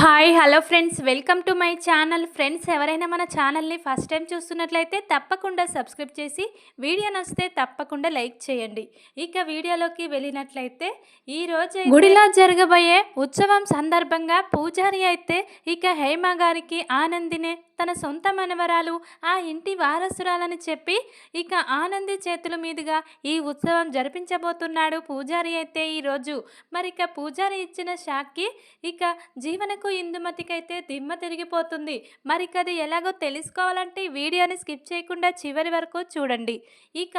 Hi hello friends. Welcome to my channel. Friends ఎవరైనా మన ఛానల్ని ఫస్ట్ టైం చూస్తున్నట్లయితే తప్పకుండా సబ్స్క్రైబ్ చేసి వీడియో నచ్చితే తప్పకుండా లైక్ చేయండి. ఇక వీడియోలోకి వెళ్ళినట్లయితే ఈరోజు గుడిలో జరగబోయే ఉత్సవం సందర్భంగా పూజారి అయితే ఇక హేమ గారికి ఆనందినే తన సొంత మనవరాలు ఆ ఇంటి వారసురాలని చెప్పి ఇక ఆనంది చేతుల మీదుగా ఈ ఉత్సవం జరిపించబోతున్నాడు పూజారి అయితే ఈరోజు మరి ఇక పూజారి ఇచ్చిన షాక్కి ఇక జీవనకు ఇందుమతికైతే దిమ్మ తిరిగిపోతుంది? మరి అది ఎలాగో తెలుసుకోవాలంటే వీడియోని స్కిప్ చేయకుండా చివరి వరకు చూడండి. ఇక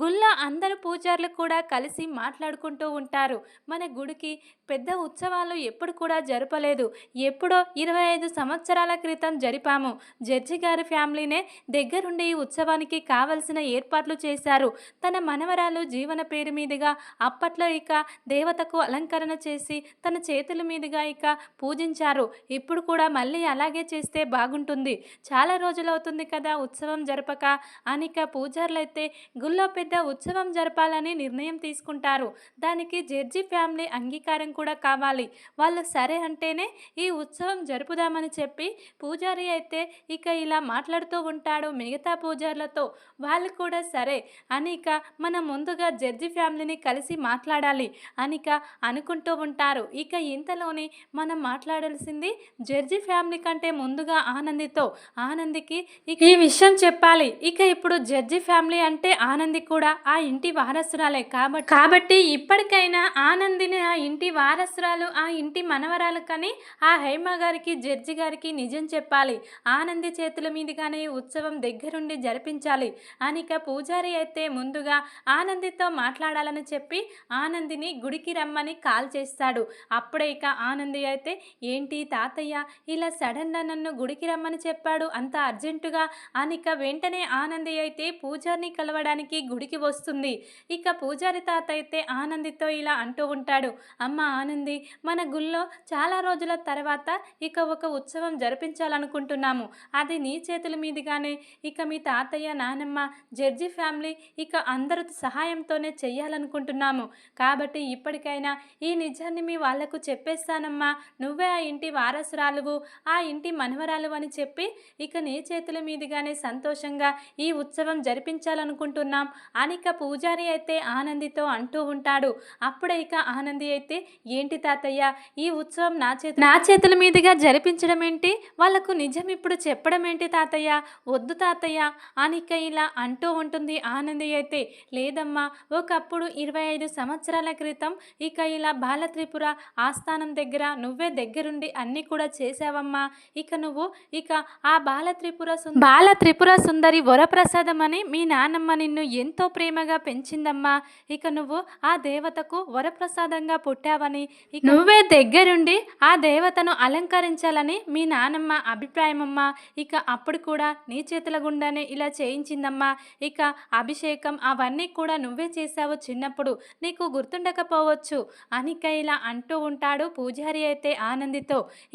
గుళ్ళో అందరు పూజారులు కూడా కలిసి మాట్లాడుకుంటూ ఉంటారు. మన గుడికి పెద్ద ఉత్సవాలు ఎప్పుడు కూడా జరపలేదు. ఎప్పుడో ఇరవై ఐదు సంవత్సరాల క్రితం జరిపాము. జడ్జి గారి ఫ్యామిలీనే దగ్గరుండి ఈ ఉత్సవానికి కావలసిన ఏర్పాట్లు చేశారు. తన మనవరాలు జీవన పేరు మీదుగా అప్పట్లో ఇక దేవతకు అలంకరణ చేసి తన చేతుల మీదుగా ఇక పూజించారు. ఇప్పుడు కూడా మళ్ళీ అలాగే చేస్తే బాగుంటుంది. చాలా రోజులవుతుంది కదా ఉత్సవం జరపక. అనిక పూజారులైతే గుళ్ళో పెద్ద ఉత్సవం జరపాలని నిర్ణయం తీసుకుంటారు. దానికి జడ్జి ఫ్యామిలీ అంగీకారం కూడా కావాలి. వాళ్ళు సరే అంటేనే ఈ ఉత్సవం జరుపుదామని చెప్పి పూజారి అయితే ఇక ఇలా మాట్లాడుతూ ఉంటాడు మిగతా పూజారులతో. వాళ్ళు కూడా సరే. అనిక మనం ముందుగా జడ్జి ఫ్యామిలీని కలిసి మాట్లాడాలి. అనిక అనుకుంటూ ఉంటారు. ఇక ఇంతలోనే మనం మాట్లాడాల్సింది జడ్జి ఫ్యామిలీ కంటే ముందుగా ఆనందితో ఆనందికి ఈ విషయం చెప్పాలి. ఇక ఇప్పుడు జడ్జి ఫ్యామిలీ అంటే ఆనంది కూడా ఆ ఇంటి వారసురాలే కాబట్టి కాబట్టి ఇప్పటికైనా ఆనందిని ఆ ఇంటి వారసురాలు ఆ ఇంటి మనవరాలు కానీ ఆ హైమ గారికి జడ్జి గారికి నిజం చెప్పాలి. ఆనంది చేతుల మీదుగానే ఉత్సవం దగ్గరుండి జరిపించాలి. అనిక పూజారి అయితే ముందుగా ఆనందితో మాట్లాడాలని చెప్పి ఆనందిని గుడికి రమ్మని కాల్ చేస్తాడు. అప్పుడే ఇక ఆనంది అయితే ఏంటి తాతయ్య? ఇలా సడన్గా నన్ను గుడికి రమ్మని చెప్పాడు అంత అర్జెంటుగా. అనిక వెంటనే ఆనంది అయితే పూజారిని కలవడానికి గుడికి వస్తుంది. ఇక పూజారి తాత అయితే ఆనందితో ఇలా అంటూ ఉంటాడు. అమ్మ ఆనంది మన గుళ్ళో చాలా రోజుల తర్వాత ఇక ఒక ఉత్సవం జరిపించాలనుకుంటున్నాము. అది నీ చేతుల మీదుగానే. ఇక మీ తాతయ్య నానమ్మ జడ్జి ఫ్యామిలీ ఇక అందరి సహాయంతోనే చెయ్యాలనుకుంటున్నాము. కాబట్టి ఇప్పటికైనా ఈ నిజాన్ని మీ వాళ్ళకు చెప్పేస్తానమ్మా. నువ్వే ఆ ఇంటి వారసురాలువు ఆ ఇంటి మనవరాలు అని చెప్పి ఇక నీ చేతుల మీదుగానే సంతోషంగా ఈ ఉత్సవం జరిపించాలనుకుంటున్నాం. అనిక పూజారి అయితే ఆనందితో అంటూ ఉంటాడు. అప్పుడే ఇక ఆనంది అయితే ఏంటి తాతయ్య ఈ ఉత్సవం నా చేతి నా చేతుల మీదుగా జరిపించడం ఏంటి? వాళ్ళకు నిజం ఇప్పుడు చెప్పడం ఏంటి తాతయ్య? వద్దు తాతయ్య అనిక ఇలా అంటూ ఉంటుంది ఆనంది అయితే. లేదమ్మా ఒకప్పుడు ఇరవై ఐదు సంవత్సరాల క్రితం ఇక ఇలా బాలత్రిపుర ఆస్థానం దగ్గర నువ్వే దగ్గరుండి అన్నీ కూడా చేసావమ్మా ఇక నువ్వు ఇక ఆ బాల త్రిపుర బాల త్రిపుర సుందరి వరప్రసాదం అని మీ నాన్నమ్మ నిన్ను ఎంతో ప్రేమగా పెంచిందమ్మా. ఇక నువ్వు ఆ దేవతకు వరప్రసాదంగా పుట్టావని ఇక నువ్వే దగ్గరుండి ఆ దేవతను అలంకరించాలని మీ నానమ్మ అభిప్రాయమమ్మా. ఇక అప్పుడు కూడా నీ చేతుల గుండానే ఇలా చేయించిందమ్మా. ఇక అభిషేకం అవన్నీ కూడా నువ్వే చేశావు చిన్నప్పుడు. నీకు గుర్తుండకపోవచ్చు. అనిక ఇలా అంటూ ఉంటాడు. పూజారి అయితే ఆనందితో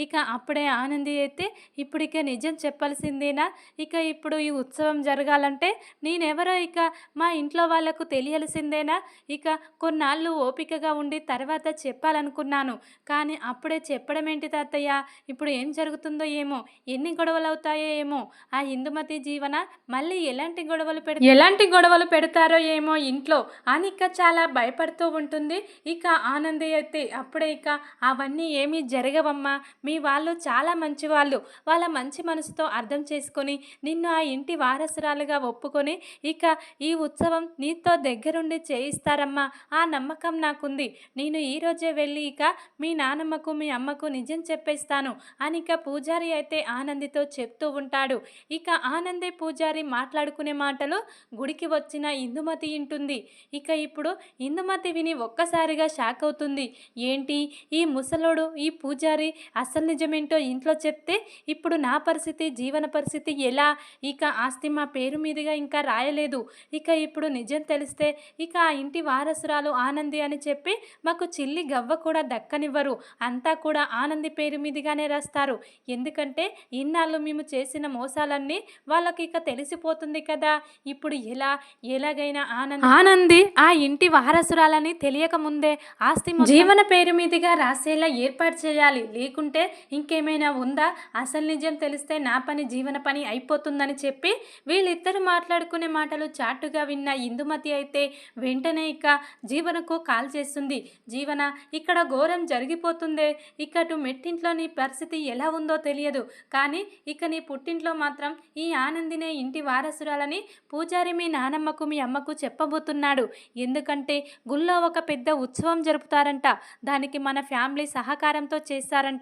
ఇక అప్పుడే ఆనంది అయితే ఇప్పుడు ఇక నిజం చెప్పాల్సిందేనా? ఇక ఇప్పుడు ఈ ఉత్సవం జరగాలంటే నేనెవరో ఇక మా ఇంట్లో వాళ్ళకు తెలియాల్సిందేనా? ఇక కొన్నాళ్ళు ఓపికగా ఉండి తర్వాత చెప్పాలనుకున్నాను. కానీ అప్పుడే చెప్పడం ఏంటి తాతయ్య? ఇప్పుడు ఏం జరుగుతుందో ఏమో? ఎన్ని గొడవలు అవుతాయో ఏమో? ఆ ఇందుమతి జీవన మళ్ళీ ఎలాంటి గొడవలు పెడ ఎలాంటి గొడవలు పెడతారో ఏమో ఇంట్లో అనిక చాలా భయపడుతూ ఉంటుంది. ఇక ఆనంది అయితే అప్పుడే ఇక అవన్నీ ఏమీ జరగవమ్మ. మీ వాళ్ళు చాలా మంచి వాళ్ళు వాళ్ళ మంచి మనసుతో అర్థం చేసుకొని నిన్ను ఆ ఇంటి వారసురాలుగా ఒప్పుకొని ఇక ఈ ఉత్సవం నీతో దగ్గరుండి చేయిస్తారమ్మా. ఆ నమ్మకం నాకుంది. నేను ఈరోజే వెళ్ళి ఇక మీ నానమ్మకు మీ అమ్మకు నిజం చెప్పేస్తాను అని ఇక పూజారి అయితే ఆనందితో చెప్తూ ఉంటాడు. ఇక ఆనందే పూజారి మాట్లాడుకునే మాటలు గుడికి వచ్చిన ఇందుమతి ఇంటుంది ఇక ఇప్పుడు ఇందుమతి విని ఒక్కసారిగా షాక్ అవుతుంది. ఏంటి? ఈ ముసలోడు ఈ పూజారి అసలు నిజమేంటో ఇంట్లో చెప్తే ఇప్పుడు నా పరిస్థితి జీవన పరిస్థితి ఎలా? ఇక ఆస్తి మా పేరు మీదుగా ఇంకా రాయలేదు. ఇక ఇప్పుడు నిజం తెలిస్తే ఇక ఆ ఇంటి వారసురాలు ఆనంది అని చెప్పి మాకు చిల్లి గవ్వ కూడా దక్కనివ్వరు. అంతా కూడా ఆనంది పేరు మీదుగానే రాస్తారు. ఎందుకంటే ఇన్నాళ్ళు మేము చేసిన మోసాలన్నీ వాళ్ళకి ఇక తెలిసిపోతుంది కదా. ఇప్పుడు ఎలా? ఎలాగైనా ఆనంద్ ఆనంది ఆ ఇంటి వారసురాలని తెలియక ముందే ఆస్తి జీవన పేరు మీదుగా రాసేలా ఏర్పాటు చేయాలి. లేకుంటే ఇంకేమైనా ఉందా? అసలు నిజం తెలిస్తే నా పని జీవన పని అయిపోతుందని చెప్పి వీళ్ళిద్దరు మాట్లాడుకునే మాటలు చాటుగా విన్న ఇందుమతి అయితే వెంటనే ఇక జీవనకు కాల్ చేస్తుంది. జీవన ఇక్కడ ఘోరం జరిగిపోతుందే. ఇక మెట్టింట్లో నీ పరిస్థితి ఎలా ఉందో తెలియదు. కానీ ఇక నీ పుట్టింట్లో మాత్రం ఈ ఆనందినే ఇంటి వారసురాలని పూజారి మీ నానమ్మకు మీ అమ్మకు చెప్పబోతున్నాడు. ఎందుకంటే గుళ్ళో ఒక పెద్ద ఉత్సవం జరుపుతారంట. దానికి మన ఫ్యామిలీ సహకారంతో చేస్తారంట.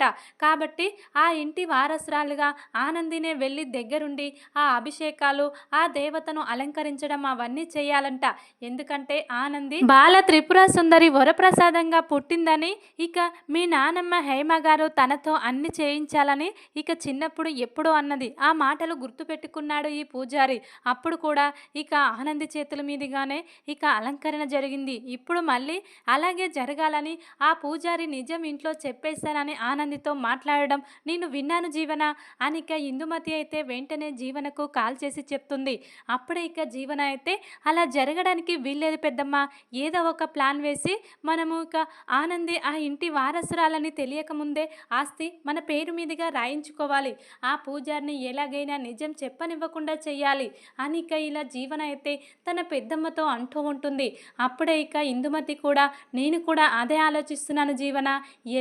కాబట్టి ఆ ఇంటి వారసురాలుగా ఆనందినే వెళ్ళి దగ్గరుండి ఆ అభిషేకాలు ఆ దేవతను అలంకరించడం అవన్నీ చేయాలంట. ఎందుకంటే ఆనంది బాల త్రిపుర సుందరి వరప్రసాదంగా పుట్టిందని ఇక మీ నానమ్మ హేమ గారు తనతో అన్ని చేయించాలని ఇక చిన్నప్పుడు ఎప్పుడో అన్నది. ఆ మాటలు గుర్తుపెట్టుకున్నాడు ఈ పూజారి. అప్పుడు కూడా ఇక ఆనంది చేతుల మీదుగానే ఇక అలంకరణ జరిగింది. ఇప్పుడు మళ్ళీ అలాగే జరగాలని ఆ పూజారి నిజం ఇంట్లో చెప్పేశానని ఆనందితో మాట్లాడడం నేను విన్నాను జీవన? అని ఇక ఇందుమతి అయితే వెంటనే జీవనకు కాల్ చేసి చెప్తుంది. అప్పుడే ఇక జీవన అయితే అలా జరగడానికి వీల్లేదు పెద్దమ్మ. ఏదో ఒక ప్లాన్ వేసి మనము ఇక ఆనంది ఆ ఇంటి వారసురాలని తెలియకముందే ఆస్తి మన పేరు మీదుగా రాయించుకోవాలి. ఆ పూజారిని ఎలాగైనా నిజం చెప్పనివ్వకుండా చేయాలి అని ఇక ఇలా జీవన అయితే తన పెద్దమ్మతో అంటూ ఉంటుంది. అప్పుడే ఇక ఇందుమతి కూడా నేను కూడా అదే ఆలోచిస్తున్నాను జీవన.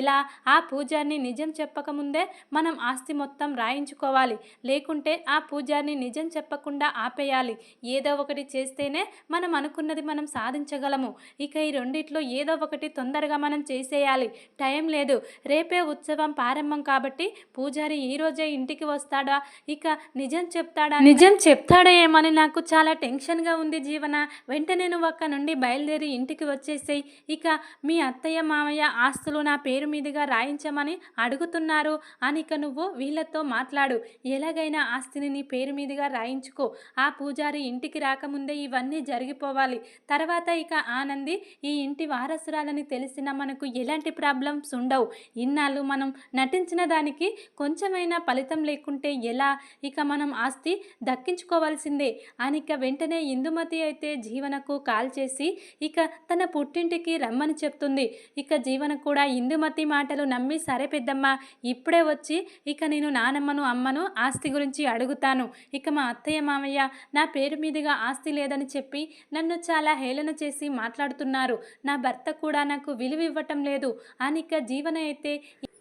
ఎలా? ఆ పూజారిని నిజం చెప్పకముందే మనం ఆస్తి మొత్తం రాయించుకోవాలి. లేకుంటే ఆ పూజారిని నిజం చెప్పకుండా ఆపేయాలి. ఏదో ఒకటి చేస్తేనే మనం అనుకున్నది మనం సాధించగలము. ఇక ఈ రెండిట్లో ఏదో ఒకటి తొందరగా మనం చేసేయాలి. టైం లేదు. రేపే ఉత్సవం ప్రారంభం కాబట్టి పూజారి ఈ రోజే ఇంటికి వస్తాడా? ఇక నిజం చెప్తాడా? నిజం చెప్తాడా ఏమని నాకు చాలా టెన్షన్గా ఉంది జీవన. వెంటనే నువ్వు అక్క నుండి బయలుదేరి ఇంటికి వచ్చేసేయి. ఇక మీ అత్తయ్య మామయ్య ఆస్తులు నా పేరు మీదుగా రాయించమని అడుగుతున్నారు. అని ఇక నువ్వు వీళ్ళతో మాట్లాడు. ఎలాగైనా ఆస్తిని నీ పేరు మీదుగా రాయించుకో. ఆ పూజారి ఇంటికి రాకముందే ఇవన్నీ జరిగిపోవాలి. తర్వాత ఇక ఆనంది ఈ ఇంటి వారసురాలని తెలిసిన మనకు ఎలాంటి ప్రాబ్లమ్స్ ఉండవు. ఇన్నాళ్ళు మనం నటించిన దానికి కొంచెమైనా ఫలితం లేకుంటే ఎలా? ఇక మనం ఆస్తి దక్కించుకోవాల్సిందే. అని ఇక వెంటనే ఇందుమతి అయితే జీవనకు కాల్ చేసి ఇక తన పుట్టింటికి రమ్మని చెప్తుంది. ఇక జీవన కూడా ఇందుమతి మాటలు నమ్మి సరే పెద్దమ్మ ఇప్పుడే వచ్చి ఇక నేను నానమ్మను అమ్మను ఆస్తి గురించి అడుగుతాను. ఇక మా అత్తయ్య మామయ్య నా పేరు మీదుగా ఆస్తి లేదని చెప్పి నన్ను చాలా హేళన చేసి మాట్లాడుతున్నారు. నా భర్త కూడా నాకు విలువ ఇవ్వటం లేదు. అని ఇక జీవన అయితే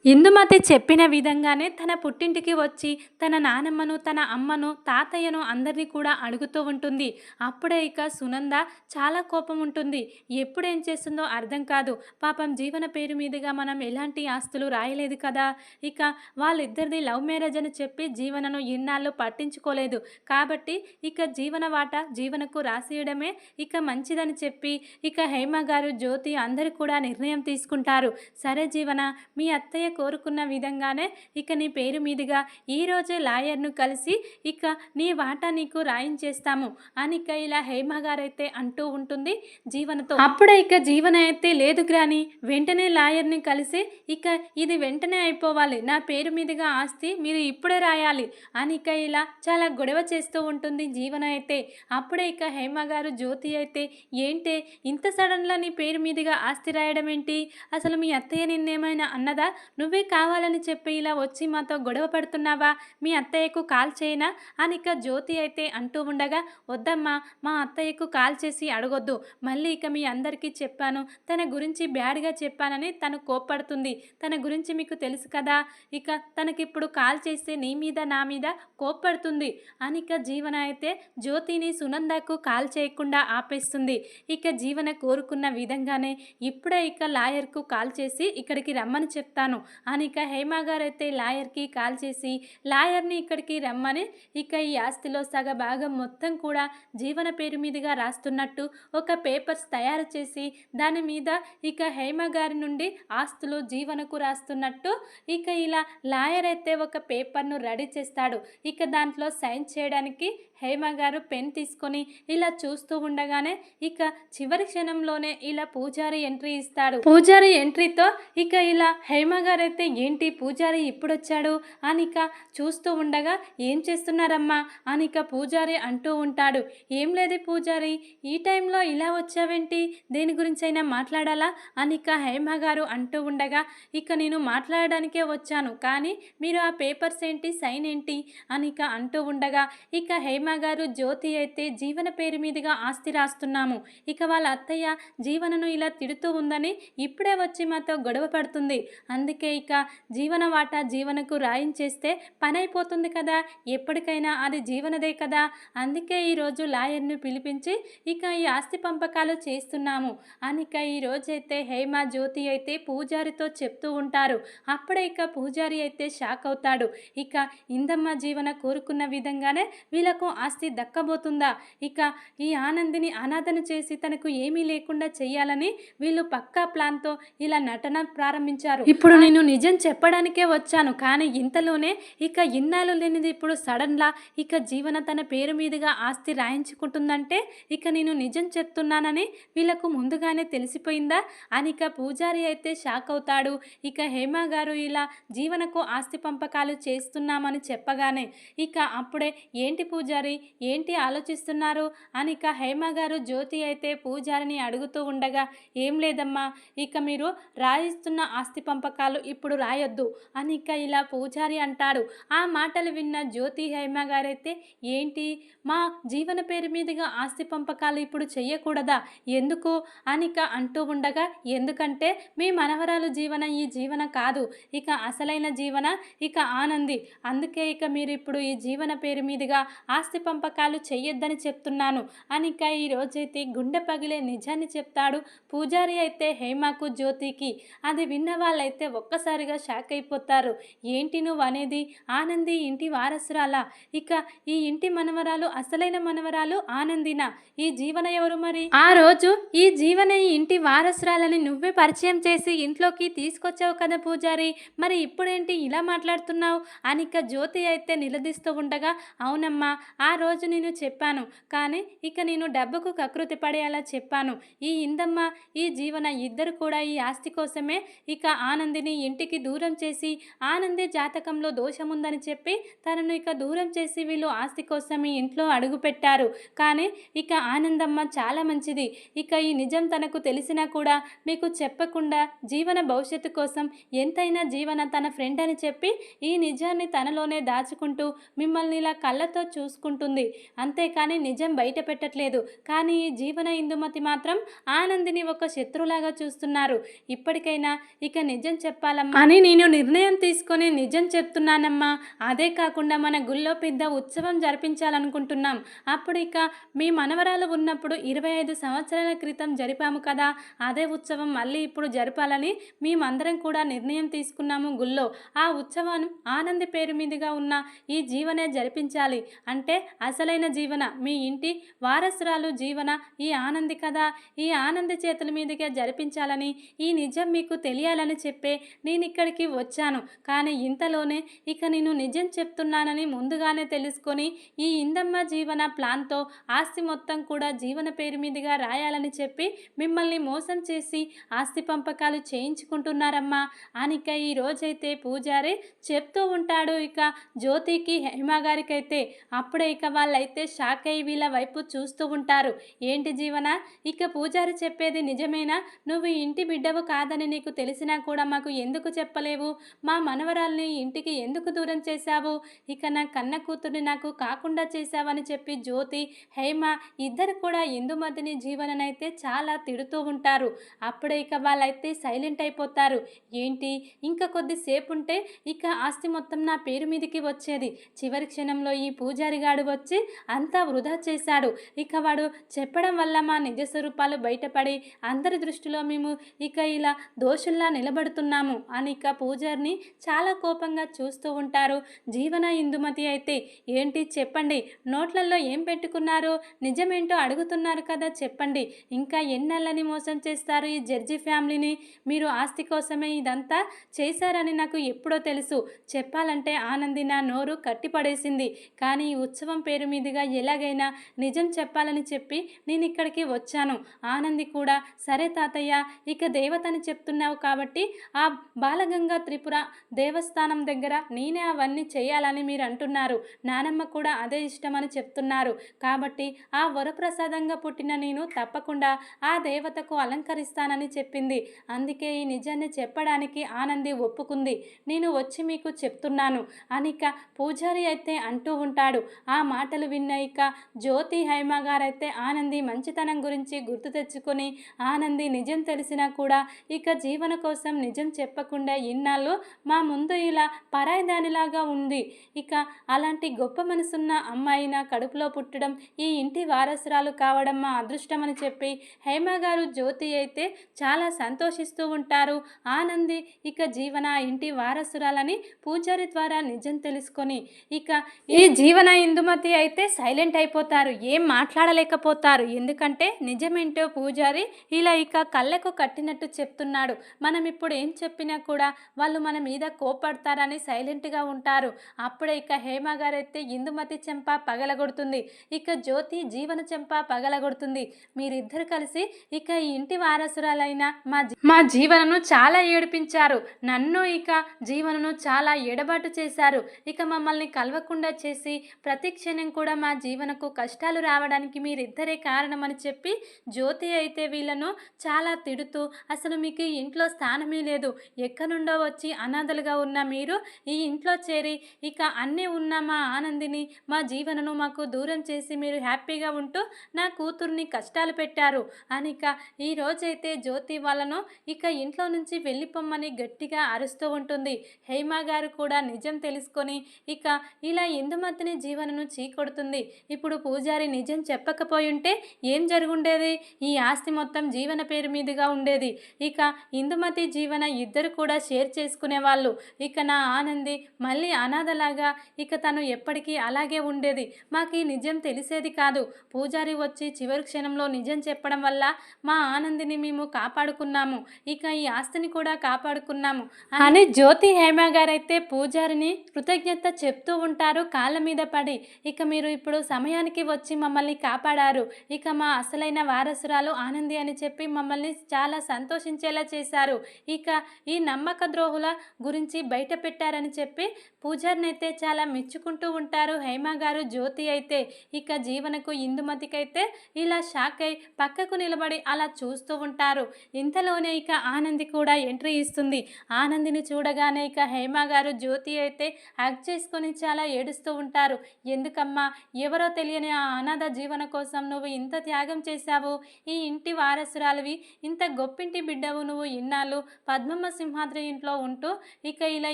ఇందుమతి చెప్పిన విధంగానే తన పుట్టింటికి వచ్చి తన నానమ్మను తన అమ్మను తాతయ్యను అందరినీ కూడా అడుగుతూ ఉంటుంది. అప్పుడే ఇక సునంద చాలా కోపం ఉంటుంది. ఎప్పుడేం చేస్తుందో అర్థం కాదు. పాపం జీవన పేరు మీదుగా మనం ఎలాంటి ఆస్తులు రాయలేదు కదా. ఇక వాళ్ళిద్దరిది లవ్ మ్యారేజ్ అని చెప్పి జీవనను ఇన్నాళ్ళు పట్టించుకోలేదు. కాబట్టి ఇక జీవన వాట జీవనకు రాసియడమే ఇక మంచిదని చెప్పి ఇక హేమ గారు జ్యోతి అందరూ కూడా నిర్ణయం తీసుకుంటారు. సరే జీవన మీ అత్తయ్య కోరుకున్న విధంగానే ఇక నీ పేరు మీదుగా ఈరోజే లాయర్ను కలిసి ఇక నీ వాటా నీకు రాయించేస్తాము అని ఇక ఇలా హేమ గారైతే అంటూ ఉంటుంది జీవనతో. అప్పుడే ఇక జీవన అయితే లేదు గ్రాని. వెంటనే లాయర్ని కలిసి ఇక ఇది వెంటనే అయిపోవాలి. నా పేరు మీదుగా ఆస్తి మీరు ఇప్పుడే రాయాలి అని ఇక ఇలా చాలా గొడవ చేస్తూ ఉంటుంది జీవన అయితే. అప్పుడే ఇక హేమ గారు జ్యోతి అయితే ఏంటే ఇంత సడన్లా నీ పేరు మీదుగా ఆస్తి రాయడం ఏంటి? అసలు మీ అత్తయ్య నిన్నేమైనా అన్నదా? నువ్వే కావాలని చెప్పి ఇలా వచ్చి మాతో గొడవ పడుతున్నావా? మీ అత్తయ్యకు కాల్ చేయనా? అని ఇక జ్యోతి అయితే అంటూ ఉండగా వద్దమ్మా మా అత్తయ్యకు కాల్ చేసి అడగొద్దు. మళ్ళీ ఇక మీ అందరికీ చెప్పాను. తన గురించి బ్యాడ్గా చెప్పానని తను కోప్పడుతుంది. తన గురించి మీకు తెలుసు కదా? ఇక తనకిప్పుడు కాల్ చేస్తే నీ మీద నా మీద కోప్పడుతుంది. అని ఇక జీవన అయితే జ్యోతిని సునందకు కాల్ చేయకుండా ఆపేస్తుంది. ఇక జీవన కోరుకున్న విధంగానే ఇప్పుడే ఇక లాయర్కు కాల్ చేసి ఇక్కడికి రమ్మని చెప్తాను. అని ఇక హేమ గారు అయితే లాయర్కి కాల్ చేసి లాయర్ని ఇక్కడికి రమ్మని. ఇక ఈ ఆస్తిలో సగ భాగం మొత్తం కూడా జీవన పేరు మీదుగా రాస్తున్నట్టు ఒక పేపర్స్ తయారు చేసి దాని మీద ఇక హేమ గారి నుండి ఆస్తులు జీవనకు రాస్తున్నట్టు ఇక ఇలా లాయర్ అయితే ఒక పేపర్ను రెడీ చేస్తాడు. ఇక దాంట్లో సైన్ చేయడానికి హేమ గారు పెన్ తీసుకొని ఇలా చూస్తూ ఉండగానే ఇక చివరి క్షణంలోనే ఇలా పూజారి ఎంట్రీ ఇస్తాడు. పూజారి ఎంట్రీతో ఇక ఇలా హేమ గారు అయితే ఏంటి పూజారి ఇప్పుడొచ్చాడు? అనిక అని ఇక చూస్తూ ఉండగా ఏం చేస్తున్నారమ్మా? అని ఇక పూజారి అంటూ ఉంటాడు. ఏం లేదు పూజారి ఈ టైంలో ఇలా వచ్చావేంటి? దేని గురించి అయినా మాట్లాడాలా? అని ఇక హేమ గారు అంటూ ఉండగా ఇక నేను మాట్లాడడానికే వచ్చాను కానీ మీరు ఆ పేపర్స్ ఏంటి సైన్ ఏంటి? అని ఇక అంటూ ఉండగా ఇక హేమ గారు జ్యోతి అయితే జీవన పేరు మీదుగా ఆస్తి రాస్తున్నాము. ఇక వాళ్ళ అత్తయ్య జీవనను ఇలా తిడుతూ ఉందని ఇప్పుడే వచ్చి మాతో గొడవ పడుతుంది. అందుకే ఇక జీవన వాటా జీవనకు రాయించేస్తే పని అయిపోతుంది కదా. ఎప్పటికైనా అది జీవనదే కదా. అందుకే ఈరోజు లాయర్ను పిలిపించి ఇక ఈ ఆస్తి పంపకాలు చేస్తున్నాము. అనిక ఈరోజైతే ఈ రోజైతే హేమ జ్యోతి అయితే పూజారితో చెప్తూ ఉంటారు. అప్పుడే ఇక పూజారి అయితే షాక్ అవుతాడు. ఇక ఇందమ్మ జీవన కోరుకున్న విధంగానే వీళ్ళకు ఆస్తి దక్కబోతుందా? ఇక ఈ ఆనందిని అనాథను చేసి తనకు ఏమీ లేకుండా చేయాలని వీళ్ళు పక్కా ప్లాన్తో ఇలా నటన ప్రారంభించారు. ఇప్పుడు నేను నిజం చెప్పడానికే వచ్చాను కానీ ఇంతలోనే ఇక ఇన్నాళ్ళు లేనిది ఇప్పుడు సడన్లా ఇక జీవన తన పేరు మీదుగా ఆస్తి రాయించుకుంటుందంటే ఇక నేను నిజం చెప్తున్నానని వీళ్ళకు ముందుగానే తెలిసిపోయిందా? అని ఇక పూజారి అయితే షాక్ అవుతాడు. ఇక హేమ గారు ఇలా జీవనకు ఆస్తి పంపకాలు చేస్తున్నామని చెప్పగానే ఇక అప్పుడే ఏంటి పూజారి ఏంటి ఆలోచిస్తున్నారు? అని ఇక హేమ గారు జ్యోతి అయితే పూజారిని అడుగుతూ ఉండగా ఏం లేదమ్మా ఇక మీరు రాయిస్తున్న ఆస్తి పంపకాలు ఇప్పుడు రాయొద్దు. అని ఇక ఇలా పూజారి అంటాడు. ఆ మాటలు విన్న జ్యోతి హేమ గారైతే ఏంటి? మా జీవన పేరు మీదుగా ఆస్తి పంపకాలు ఇప్పుడు చెయ్యకూడదా? ఎందుకు? అనిక అంటూ ఉండగా ఎందుకంటే మీ మనవరాలు జీవన ఈ జీవన కాదు. ఇక అసలైన జీవన ఇక ఆనంది. అందుకే ఇక మీరు ఇప్పుడు ఈ జీవన పేరు మీదుగా ఆస్తి పంపకాలు చెయ్యొద్దని చెప్తున్నాను. అనిక ఈ రోజైతే గుండె పగిలే నిజాన్ని చెప్తాడు పూజారి అయితే హేమకు జ్యోతికి. అది విన్న వాళ్ళైతే ఒక్కసారిగా షాక్ అయిపోతారు. ఏంటి నువ్వు అనేది? ఆనంది ఇంటి వారసురాలా? ఇక ఈ ఇంటి మనవరాలు అసలైన మనవరాలు ఆనందిన? ఈ జీవన ఎవరు మరి? ఆ రోజు ఈ జీవన ఈ ఇంటి వారసురాలని నువ్వే పరిచయం చేసి ఇంట్లోకి తీసుకొచ్చావు కదా పూజారి. మరి ఇప్పుడేంటి ఇలా మాట్లాడుతున్నావు? అనిక జ్యోతి అయితే నిలదీస్తూ ఉండగా అవునమ్మా ఆ రోజు నేను చెప్పాను. కానీ ఇక నేను డబ్బుకు కకృతి పడేలా చెప్పాను. ఈ ఇందమ్మ ఈ జీవన ఇద్దరు కూడా ఈ ఆస్తి కోసమే ఇక ఆనందిని ఇంటికి దూరం చేసి ఆనందే జాతకంలో దోషముందని చెప్పి తనను ఇక దూరం చేసి వీళ్ళు ఆస్తి కోసం ఈ ఇంట్లో అడుగుపెట్టారు. కానీ ఇక ఆనందమ్మ చాలా మంచిది. ఇక ఈ నిజం తనకు తెలిసినా కూడా మీకు చెప్పకుండా జీవన భవిష్యత్తు కోసం ఎంతైనా జీవన తన ఫ్రెండ్ అని చెప్పి ఈ నిజాన్ని తనలోనే దాచుకుంటూ మిమ్మల్ని ఇలా కళ్ళతో చూసుకుంటుంది. అంతేకాని నిజం బయట పెట్టట్లేదు. కానీ ఈ జీవన ఇందుమతి మాత్రం ఆనందిని ఒక శత్రులాగా చూస్తున్నారు. ఇప్పటికైనా ఇక నిజం చెప్పాలమ్మా అని నేను నిర్ణయం తీసుకొని నిజం చెప్తున్నానమ్మా. అదే కాకుండా మన గుళ్ళో పెద్ద ఉత్సవం జరిపించాలనుకుంటున్నాం. అప్పుడు ఇక మీ మనవరాలు ఉన్నప్పుడు ఇరవై ఐదు సంవత్సరాల క్రితం జరిపాము కదా. అదే ఉత్సవం మళ్ళీ ఇప్పుడు జరపాలని మేమందరం కూడా నిర్ణయం తీసుకున్నాము గుళ్ళో. ఆ ఉత్సవం ఆనంది పేరు మీదుగా ఉన్న ఈ జీవనే జరిపించాలి. అంటే అసలైన జీవన. మీ ఇంటి వారసురాలు జీవన. ఈ ఆనంది కదా. ఈ ఆనంది చేతుల మీదుగా జరిపించాలని ఈ నిజం మీకు తెలియాలని చెప్పే నేను ఇక్కడికి వచ్చాను. కానీ ఇంతలోనే ఇక నేను నిజం చెప్తున్నానని ముందుగానే తెలుసుకొని ఈ ఇందమ్మ జీవన ప్లాన్తో ఆస్తి మొత్తం కూడా జీవన పేరు మీదుగా రాయాలని చెప్పి మిమ్మల్ని మోసం చేసి ఆస్తి పంపకాలు చేయించుకుంటున్నారమ్మా. అనిక ఈ రోజైతే పూజారి చెప్తూ ఉంటాడు ఇక జ్యోతికి హేమ గారికైతే. అప్పుడే ఇక వాళ్ళైతే షాక్ అయ్యి వీళ్ళ వైపు చూస్తూ ఉంటారు. ఏంటి జీవన? ఇక పూజారి చెప్పేది నిజమేనా? నువ్వు ఇంటి బిడ్డవు కాదని నీకు తెలిసినా కూడా మాకు ఎందుకు చెప్పలేవు? మా మనవరాల్ని ఇంటికి ఎందుకు దూరం చేశావు? ఇక నా కన్న కూతుర్ని నాకు కాకుండా చేశావని చెప్పి జ్యోతి హేమ ఇద్దరు కూడా ఇందుమతిని జీవననైతే చాలా తిడుతూ ఉంటారు. అప్పుడే ఇక వాళ్ళైతే సైలెంట్ అయిపోతారు. ఏంటి? ఇంకా కొద్దిసేపు ఉంటే ఇక ఆస్తి మొత్తం నా పేరు మీదకి వచ్చేది. చివరి క్షణంలో ఈ పూజారిగాడు వచ్చి అంతా వృధా చేశాడు. ఇక వాడు చెప్పడం వల్ల మా నిజ స్వరూపాలు బయటపడి అందరి దృష్టిలో మేము ఇక ఇలా దోషుల్లా నిలబడుతున్నాము. అని ఇక పూజారిని చాలా కోపంగా చూస్తూ ఉంటారు. జీవన ఇందుమతి అయితే ఏంటి చెప్పండి నోట్లలో ఏం పెట్టుకున్నారు? నిజమేంటో అడుగుతున్నారు కదా చెప్పండి. ఇంకా ఎన్నెళ్ళని మోసం చేస్తారు ఈ జడ్జి ఫ్యామిలీని? మీరు ఆస్తి కోసమే ఇదంతా చేశారని నాకు ఎప్పుడో తెలుసు. చెప్పాలంటే ఆనంది నా నోరు కట్టిపడేసింది. కానీ ఈ ఉత్సవం పేరు మీదుగా ఎలాగైనా నిజం చెప్పాలని చెప్పి నేను ఇక్కడికి వచ్చాను. ఆనంది కూడా సరే తాతయ్య ఇక దేవతని చెప్తున్నావు కాబట్టి ఆ బాలగంగా త్రిపుర దేవస్థానం దగ్గర నేనే అవన్నీ చేయాలని మీరు అంటున్నారు నానమ్మ కూడా అదే ఇష్టమని చెప్తున్నారు. కాబట్టి ఆ వరప్రసాదంగా పుట్టిన నేను తప్పకుండా ఆ దేవతకు అలంకరిస్తానని చెప్పింది. అందుకే ఈ నిజాన్ని చెప్పడానికి ఆనంది ఒప్పుకుంది. నేను వచ్చి మీకు చెప్తున్నాను. అనిక పూజారి అయితే అంటూ ఉంటాడు. ఆ మాటలు విన్న ఇక జ్యోతి హైమ గారైతే ఆనంది మంచితనం గురించి గుర్తు తెచ్చుకొని ఆనంది నిజం తెలిసినా కూడా ఇక జీవన కోసం నిజం చెప్ప చెప్పకుండా ఇన్నాళ్ళు మా ముందు ఇలా పరాయి దానిలాగా ఉంది. ఇక అలాంటి గొప్ప మనసున్న అమ్మాయి నా కడుపులో పుట్టడం ఈ ఇంటి వారసురాలు కావడం మా అదృష్టం అని చెప్పి హేమ గారు జ్యోతి అయితే చాలా సంతోషిస్తూ ఉంటారు. ఆనంది ఇక జీవన ఇంటి వారసురాలని పూజారి ద్వారా నిజం తెలుసుకొని ఇక ఈ జీవన ఇందుమతి అయితే సైలెంట్ అయిపోతారు. ఏం మాట్లాడలేకపోతారు. ఎందుకంటే నిజమేంటో పూజారి ఇలా ఇక కళ్ళకు కట్టినట్టు చెప్తున్నాడు. మనం ఇప్పుడు ఏం చెప్పినా కూడా వాళ్ళు మన మీద కోపడతారని సైలెంట్గా ఉంటారు. అప్పుడే ఇక హేమ గారైతే ఇందుమతి చెంప పగలగొడుతుంది. ఇక జ్యోతి జీవన చెంప పగలగొడుతుంది. మీరిద్దరు కలిసి ఇక ఈ ఇంటి వారసురాలైన మా మా జీవనను చాలా ఏడిపించారు. నన్ను ఇక జీవనను చాలా ఎడబాటు చేశారు. ఇక మమ్మల్ని కలవకుండా చేసి ప్రతి క్షణం కూడా మా జీవనకు కష్టాలు రావడానికి మీరిద్దరే కారణమని చెప్పి జ్యోతి అయితే వీళ్ళను చాలా తిడుతూ అసలు మీకు ఇంట్లో స్థానమే లేదు. ఎక్కడి నుండో వచ్చి అనాథలుగా ఉన్న మీరు ఈ ఇంట్లో చేరి ఇక అన్నీ ఉన్న మా ఆనందిని? మా జీవనను మాకు దూరం చేసి మీరు హ్యాపీగా ఉంటూ నా కూతుర్ని కష్టాలు పెట్టారు. అని ఇక ఈ రోజైతే జ్యోతి వాళ్ళను ఇక ఇంట్లో నుంచి వెళ్ళిపోమ్మని గట్టిగా అరుస్తూ ఉంటుంది. హేమ గారు కూడా నిజం తెలుసుకొని ఇక ఇలా ఇందుమతిని జీవనను చీకొడుతుంది. ఇప్పుడు పూజారి నిజం చెప్పకపోయుంటే ఏం జరుగుండేది? ఈ ఆస్తి మొత్తం జీవన పేరు మీదుగా ఉండేది. ఇక ఇందుమతి జీవన ఇద్దరు కూడా షేర్ చేసుకునేవాళ్ళు ఇక నా ఆనంది మళ్ళీ అనాథలాగా ఇక తను ఎప్పటికీ అలాగే ఉండేది. మాకు ఈ నిజం తెలిసేది కాదు. పూజారి వచ్చి చివరి క్షణంలో నిజం చెప్పడం వల్ల మా ఆనందిని మేము కాపాడుకున్నాము. ఇక ఈ ఆస్తిని కూడా కాపాడుకున్నాము. అని జ్యోతి హేమ గారైతే పూజారిని కృతజ్ఞత చెప్తూ ఉంటారు కాళ్ళ మీద పడి. ఇక మీరు ఇప్పుడు సమయానికి వచ్చి మమ్మల్ని కాపాడారు. ఇక మా అసలైన వారసురాలు ఆనంది అని చెప్పి మమ్మల్ని చాలా సంతోషించేలా చేశారు. ఇక ఈ నమ్మక ద్రోహుల గురించి బయట పెట్టారని చెప్పి పూజారినైతే చాలా మెచ్చుకుంటూ ఉంటారు. హేమ గారు జ్యోతి అయితే ఇక జీవనకు ఇందుమతికైతే ఇలా షాక్ అయి పక్కకు నిలబడి అలా చూస్తూ ఉంటారు. ఇంతలోనే ఇక ఆనంది కూడా ఎంట్రీ ఇస్తుంది. ఆనందిని చూడగానే ఇక హేమ గారు జ్యోతి అయితే హక్ చేసుకొని చాలా ఏడుస్తూ ఉంటారు. ఎందుకమ్మా ఎవరో తెలియని ఆ అనాథ జీవన కోసం నువ్వు ఇంత త్యాగం చేశావు? ఈ ఇంటి వారసురాలివి ఇంత గొప్పింటి బిడ్డవు నువ్వు ఇన్నాళ్ళు పద్మమ్మ సింహాద్రి ఇంట్లో ఉంటూ ఇక ఇలా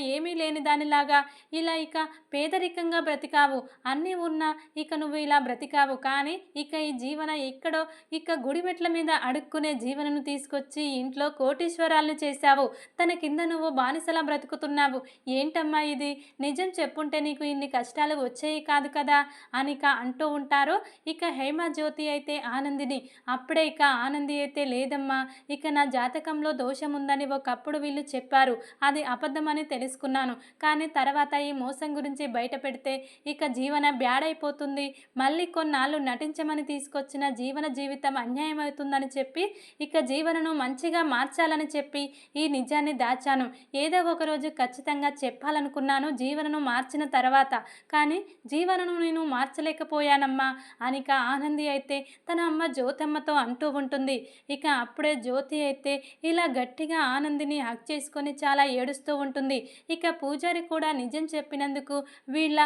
ఏమీ లేని దానిలాగా ఇలా ఇక పేదరికంగా బ్రతికావు. అన్నీ ఉన్నా ఇక నువ్వు ఇలా బ్రతికావు. కానీ ఇక ఈ జీవన ఎక్కడో ఇక గుడి మెట్ల మీద అడుక్కునే జీవనను తీసుకొచ్చి ఇంట్లో కోటీశ్వరాలను చేశావు. తన కింద నువ్వు బానిసలా బ్రతుకుతున్నావు. ఏంటమ్మా ఇది? నిజం చెప్పుంటే నీకు ఇన్ని కష్టాలు వచ్చేవి కాదు కదా? అని ఇక అంటూ ఉంటారు. ఇక హేమ జ్యోతి అయితే ఆనందిని. అప్పుడే ఇక ఆనంది అయితే లేదమ్మా. ఇక నా జాతకంలో దోషం ఉందని ఒకప్పుడు వీళ్ళు చెప్పారు. అది అబద్ధమని తెలుసుకున్నాను. కానీ తర్వాత ఈ మోసం గురించి బయట పెడితే ఇక జీవన బ్యాడ్ అయిపోతుంది మళ్ళీ కొన్నాళ్ళు నటించమని తీసుకొచ్చిన జీవన జీవితం అన్యాయం అవుతుందని చెప్పి ఇక జీవనను మంచిగా మార్చాలని చెప్పి ఈ నిజాన్ని దాచాను. ఏదో ఒకరోజు ఖచ్చితంగా చెప్పాలనుకున్నాను జీవనను మార్చిన తర్వాత. కానీ జీవనను నేను మార్చలేకపోయానమ్మా అనిక ఆనంది అయితే తన అమ్మ జ్యోతమ్మతో అంటూ ఉంటుంది. ఇక అప్పుడే జ్యోతి అయితే ఇలా గట్టిగా ఆనందిని హక్ చేసుకొని చాలా ఏడుస్తూ ఉంటుంది. ఇక పూజారి కూడా నిజం చెప్పినందుకు వీళ్ళ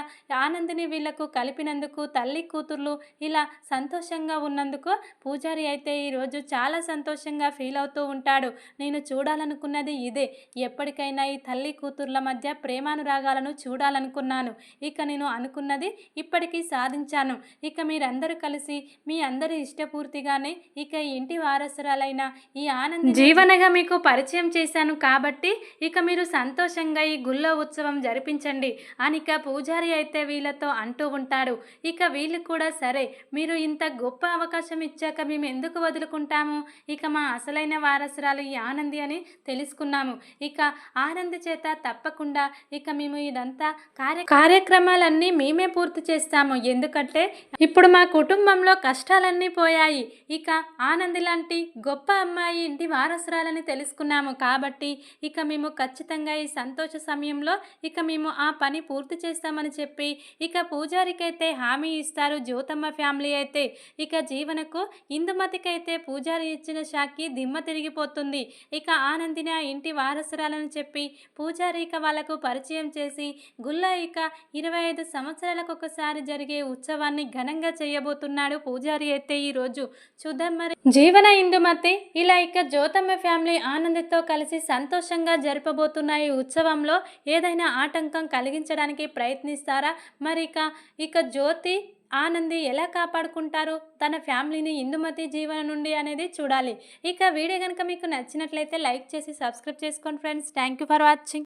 ఆనందిని వీళ్ళకు కలిపినందుకు తల్లి కూతుర్లు ఇలా సంతోషంగా ఉన్నందుకు పూజారి అయితే ఈరోజు చాలా సంతోషంగా ఫీల్ అవుతూ ఉంటాడు. నేను చూడాలనుకున్నది ఇదే. ఎప్పటికైనా ఈ తల్లి కూతుర్ల మధ్య ప్రేమానురాగాలను చూడాలనుకున్నాను. ఇక నేను అనుకున్నది ఇప్పటికీ సాధించాను. ఇక మీరందరూ కలిసి మీ అందరి ఇష్టపూర్తిగానే ఇక ఇంటి వారసురాలైన ఈ ఆనంద జీవనగా మీకు పరిచయం చేశాను. కాబట్టి ఇక మీరు సంతోషంగా ఈ గుళ్ళో ఉత్సవం జరిపించండి అని ఇక పూజారి అయితే వీళ్ళతో అంటూ ఉంటాడు. ఇక వీళ్ళు కూడా సరే మీరు ఇంత గొప్ప అవకాశం ఇచ్చాక మేము ఎందుకు వదులుకుంటాము? ఇక మా అసలైన వారసురాలు ఈ ఆనంది అని తెలుసుకున్నాము. ఇక ఆనంది చేత తప్పకుండా ఇక మేము ఇదంతా కార్య కార్యక్రమాలన్నీ మేమే పూర్తి చేస్తాము. ఎందుకంటే ఇప్పుడు మా కుటుంబంలో కష్టాలన్నీ పోయాయి. ఇక ఆనంది లాంటి గొప్ప అమ్మాయి ఇంటి వారసురాలని తెలుసుకున్నాము. కాబట్టి ఇక మేము ఖచ్చితంగా ఈ సంతోష సమయంలో ఇక మేము ఆ పని పూర్తి చేస్తామని చెప్పి ఇక పూజారికైతే హామీ ఇస్తారు. జ్యోతమ్మ ఫ్యామిలీ అయితే ఇక జీవనకు ఇందుమతికైతే పూజారి ఇచ్చిన షాక్కి దిమ్మ తిరిగిపోతుంది. ఇక ఆనందిని ఆ ఇంటి వారసురాలని చెప్పి పూజారి ఇక వాళ్ళకు పరిచయం చేసి గుళ్ళ ఇక ఇరవై ఐదు సంవత్సరాలకు ఒకసారి జరిగే ఉత్సవాన్ని ఘనంగా చేయబోతున్నాడు పూజారి అయితే ఈరోజు చూద్దాం మరి. జీవన ఇందుమతి ఇలా ఇక జ్యోతమ్మ ఫ్యామిలీ ఆనందితో కలిసి సంతోషంగా జరపబోతున్న ఈ ఉత్సవంలో ఏదైనా ఆటంకం కలిగించడానికి ప్రయత్నిస్తారా? మరి ఇక ఇక జ్యోతి ఆనంది ఎలా కాపాడుకుంటారు? తన ఫ్యామిలీని ఇందుమతి జీవన నుండి అనేది చూడాలి. ఇక వీడియో కనుక మీకు నచ్చినట్లయితే లైక్ చేసి సబ్స్క్రైబ్ చేసుకోండి friends. Thank you for watching.